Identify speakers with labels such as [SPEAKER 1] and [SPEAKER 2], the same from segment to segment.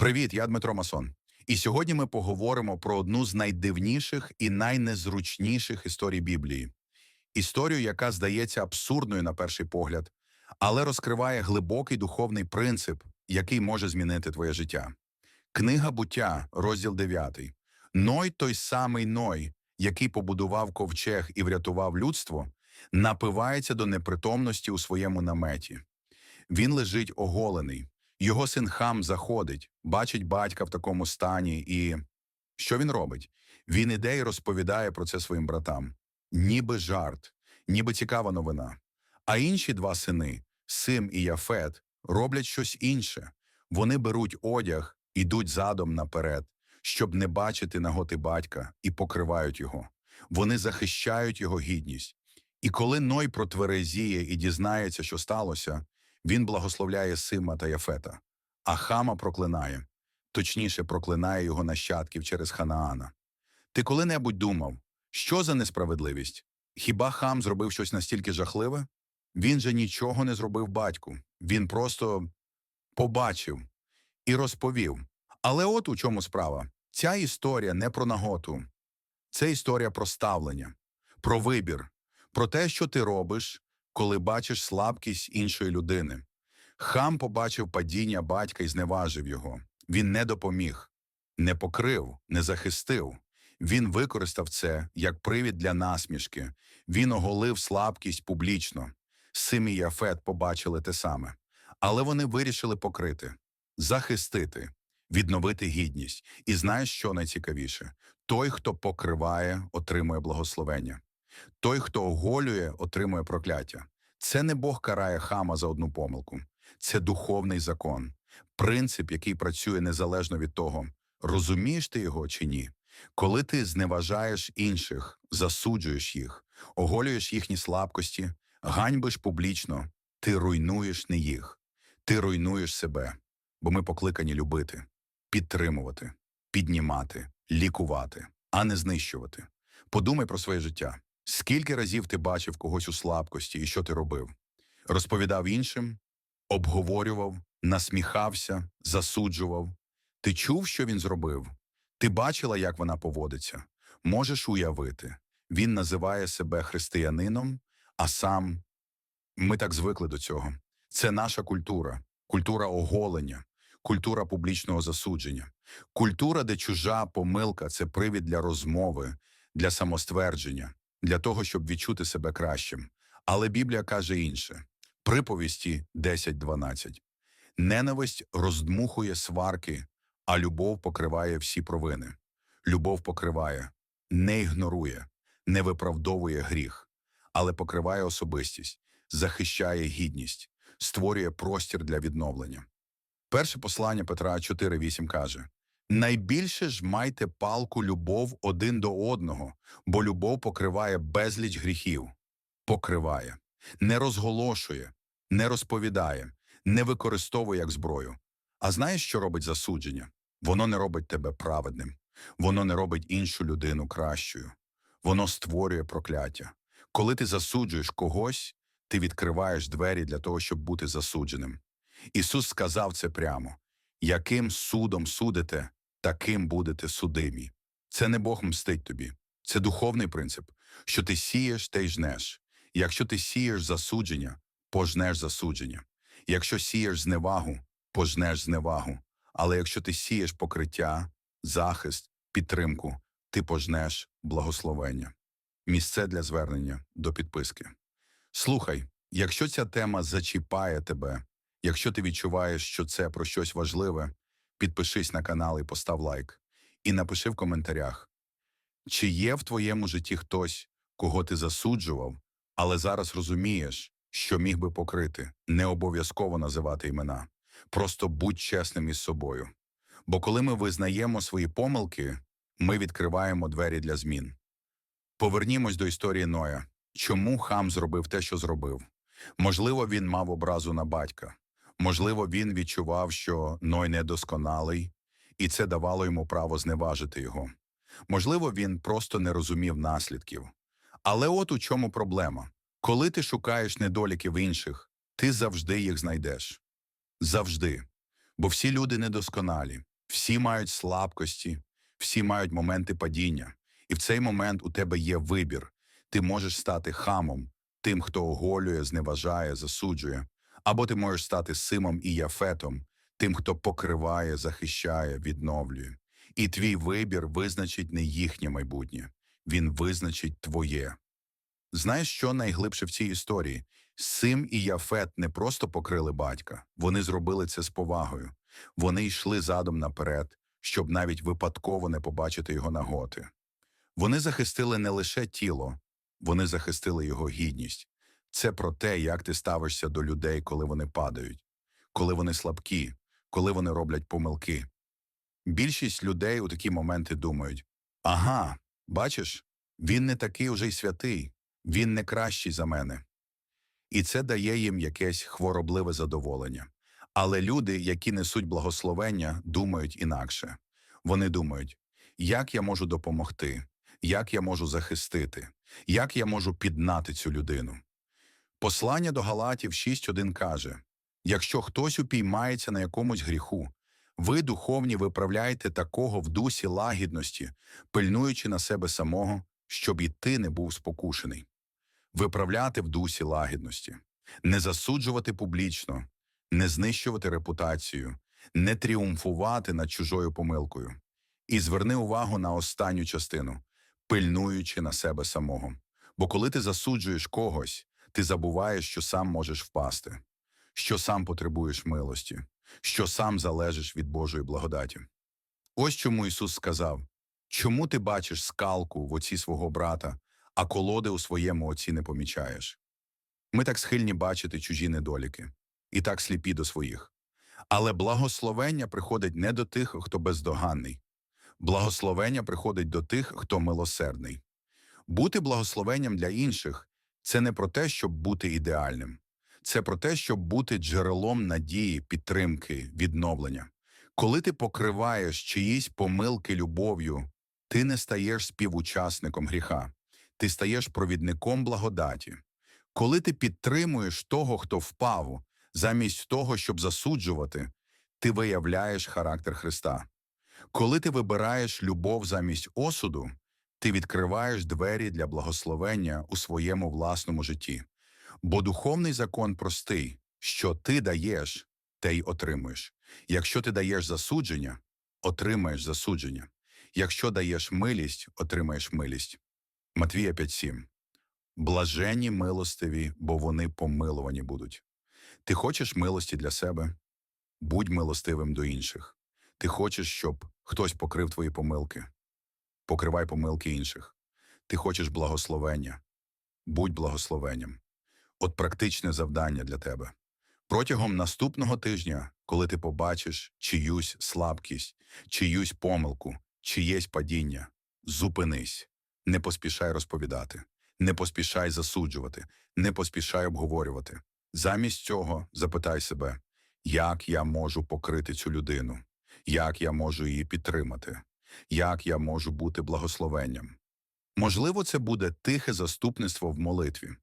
[SPEAKER 1] Привіт, я Дмитро Масон. І сьогодні ми поговоримо про одну з найдивніших і найнезручніших історій Біблії. Історію, яка здається абсурдною на перший погляд, але розкриває глибокий духовний принцип, який може змінити твоє життя. Книга буття, розділ 9. Ной той самий Ной, який побудував ковчег і врятував людство, напивається до непритомності у своєму наметі. Він лежить оголений. Його син хам заходить, бачить батька в такому стані, і що він робить? Він іде і розповідає про це своїм братам. Ніби жарт, ніби цікава новина. А інші два сини, Сим і Яфет, роблять щось інше. Вони беруть одяг, ідуть задом наперед, щоб не бачити наготи батька, і покривають його. Вони захищають його гідність. І коли Ной протверезіє і дізнається, що сталося, він благословляє Сима та Яфета, а Хама проклинає, точніше, проклинає його нащадків через Ханаана. Ти коли-небудь думав, що за несправедливість? Хіба хам зробив щось настільки жахливе? Він же нічого не зробив батьку. Він просто побачив і розповів. Але от у чому справа. Ця історія не про наготу. Це історія про ставлення, про вибір, про те, що ти робиш, коли бачиш слабкість іншої людини. Хам побачив падіння батька і зневажив його. Він не допоміг, не покрив, не захистив. Він використав це як привід для насмішки. Він оголив слабкість публічно. Сим і Яфет побачили те саме. Але вони вирішили покрити, захистити, відновити гідність. І знаєш, що найцікавіше? Той, хто покриває, отримує благословення. Той, хто оголює, отримує прокляття. Це не Бог карає хама за одну помилку. Це духовний закон, принцип, який працює незалежно від того, розумієш ти його чи ні. Коли ти зневажаєш інших, засуджуєш їх, оголюєш їхні слабкості, ганьбиш публічно, ти руйнуєш не їх, ти руйнуєш себе, бо ми покликані любити, підтримувати, піднімати, лікувати, а не знищувати. Подумай про своє життя. Скільки разів ти бачив когось у слабкості і що ти робив? Розповідав іншим, обговорював, насміхався, засуджував. Ти чув, що він зробив? Ти бачила, як вона поводиться? Можеш уявити. Він називає себе християнином, а сам ми так звикли до цього. Це наша культура, культура оголення, культура публічного засудження, культура, де чужа помилка це привід для розмови, для самоствердження, для того, щоб відчути себе кращим. Але Біблія каже інше: приповісті 10.12. Ненависть роздмухує сварки, а любов покриває всі провини. Любов покриває, не ігнорує, не виправдовує гріх, але покриває особистість, захищає гідність, створює простір для відновлення. Перше послання Петра 4.8 каже: Найбільше ж майте палку любов один до одного, бо любов покриває безліч гріхів, покриває, не розголошує, не розповідає, не використовує як зброю. А знаєш, що робить засудження? Воно не робить тебе праведним, воно не робить іншу людину кращою, воно створює прокляття. Коли ти засуджуєш когось, ти відкриваєш двері для того, щоб бути засудженим. Ісус сказав це прямо: яким судом судите, таким будете судимі. Це не Бог мстить тобі, це духовний принцип, що ти сієш, те й жнеш. Якщо ти сієш засудження, пожнеш засудження. Якщо сієш зневагу, пожнеш зневагу. Але якщо ти сієш покриття, захист, підтримку, ти пожнеш благословення. Місце для звернення до підписки. Слухай, якщо ця тема зачіпає тебе, якщо ти відчуваєш, що це про щось важливе, підпишись на канал і постав лайк. І напиши в коментарях, чи є в твоєму житті хтось, кого ти засуджував, але зараз розумієш, що міг би покрити, не обов'язково називати імена. Просто будь чесним із собою. Бо коли ми визнаємо свої помилки, ми відкриваємо двері для змін. Повернімось до історії Ноя. Чому хам зробив те, що зробив? Можливо, він мав образу на батька. Можливо, він відчував, що Ной недосконалий, і це давало йому право зневажити його. Можливо, він просто не розумів наслідків. Але от у чому проблема. Коли ти шукаєш недоліки в інших, ти завжди їх знайдеш. Завжди. Бо всі люди недосконалі, Всі мають слабкості, всі мають моменти падіння. І в цей момент у тебе є вибір. Ти можеш стати хамом, тим, хто оголює, зневажає, засуджує, або ти можеш стати Симом і Яфетом, тим, хто покриває, захищає, відновлює. І твій вибір визначить не їхнє майбутнє, він визначить твоє. Знаєш, що найглибше в цій історії? Сим і Яфет не просто покрили батька, вони зробили це з повагою. Вони йшли задом наперед, щоб навіть випадково не побачити його наготи. Вони захистили не лише тіло, вони захистили його гідність. Це про те, як ти ставишся до людей, коли вони падають, коли вони слабкі, коли вони роблять помилки. Більшість людей у такі моменти думають: ага, бачиш, він не такий уже й святий, він не кращий за мене. І це дає їм якесь хворобливе задоволення. Але люди, які несуть благословення, думають інакше. Вони думають, як я можу допомогти, як я можу захистити, як я можу піднати цю людину. Послання до Галатів 6.1 каже, якщо хтось упіймається на якомусь гріху, ви, духовні, виправляєте такого в дусі лагідності, пильнуючи на себе самого, щоб і ти не був спокушений. Виправляти в дусі лагідності, не засуджувати публічно, не знищувати репутацію, не тріумфувати над чужою помилкою. І зверни увагу на останню частину, пильнуючи на себе самого. Бо коли ти засуджуєш когось, ти забуваєш, що сам можеш впасти, що сам потребуєш милості, що сам залежиш від Божої благодаті. Ось чому Ісус сказав: чому ти бачиш скалку в оці свого брата, а колоди у своєму оці не помічаєш? Ми так схильні бачити чужі недоліки і так сліпі до своїх. Але благословення приходить не до тих, хто бездоганний. Благословення приходить до тих, хто милосердний. Бути благословенням для інших це не про те, щоб бути ідеальним, це про те, щоб бути джерелом надії, підтримки, відновлення. Коли ти покриваєш чиїсь помилки любов'ю, ти не стаєш співучасником гріха, ти стаєш провідником благодаті. Коли ти підтримуєш того, хто впав, замість того, щоб засуджувати, ти виявляєш характер Христа. Коли ти вибираєш любов замість осуду, ти відкриваєш двері для благословення у своєму власному житті. Бо духовний закон простий, що ти даєш, те й отримуєш. Якщо ти даєш засудження, отримаєш засудження. Якщо даєш милість, отримаєш милість. Матвія 5.7 Блаженні милостиві, бо вони помилувані будуть. Ти хочеш милості для себе? Будь милостивим до інших. Ти хочеш, щоб хтось покрив твої помилки? Покривай помилки інших. Ти хочеш благословення? Будь благословенням. От практичне завдання для тебе. Протягом наступного тижня, коли ти побачиш чиюсь слабкість, чиюсь помилку, чиєсь падіння, зупинись, не поспішай розповідати, не поспішай засуджувати, не поспішай обговорювати. Замість цього запитай себе, як я можу покрити цю людину, як я можу її підтримати, як я можу бути благословенням. Можливо, це буде тихе заступництво в молитві,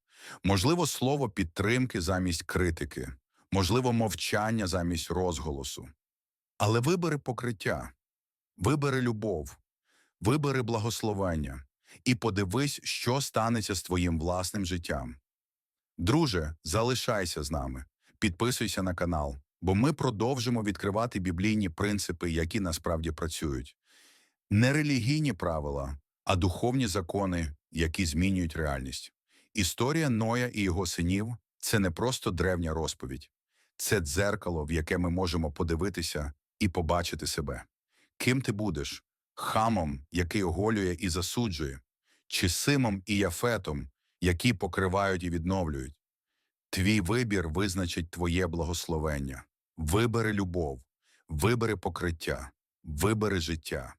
[SPEAKER 1] можливо, слово підтримки замість критики, можливо, мовчання замість розголосу. Але вибери покриття, вибери любов, вибери благословення і подивись, що станеться з твоїм власним життям. Друже, залишайся з нами, підписуйся на канал, бо ми продовжимо відкривати біблійні принципи, які насправді працюють. Не релігійні правила, а духовні закони, які змінюють реальність. Історія Ноя і його синів це не просто древня розповідь, це дзеркало, в яке ми можемо подивитися і побачити себе. Ким ти будеш? Хамом, який оголює і засуджує, чи симом і яфетом, які покривають і відновлюють. Твій вибір визначить твоє благословення. Вибери любов, вибери покриття, вибери життя.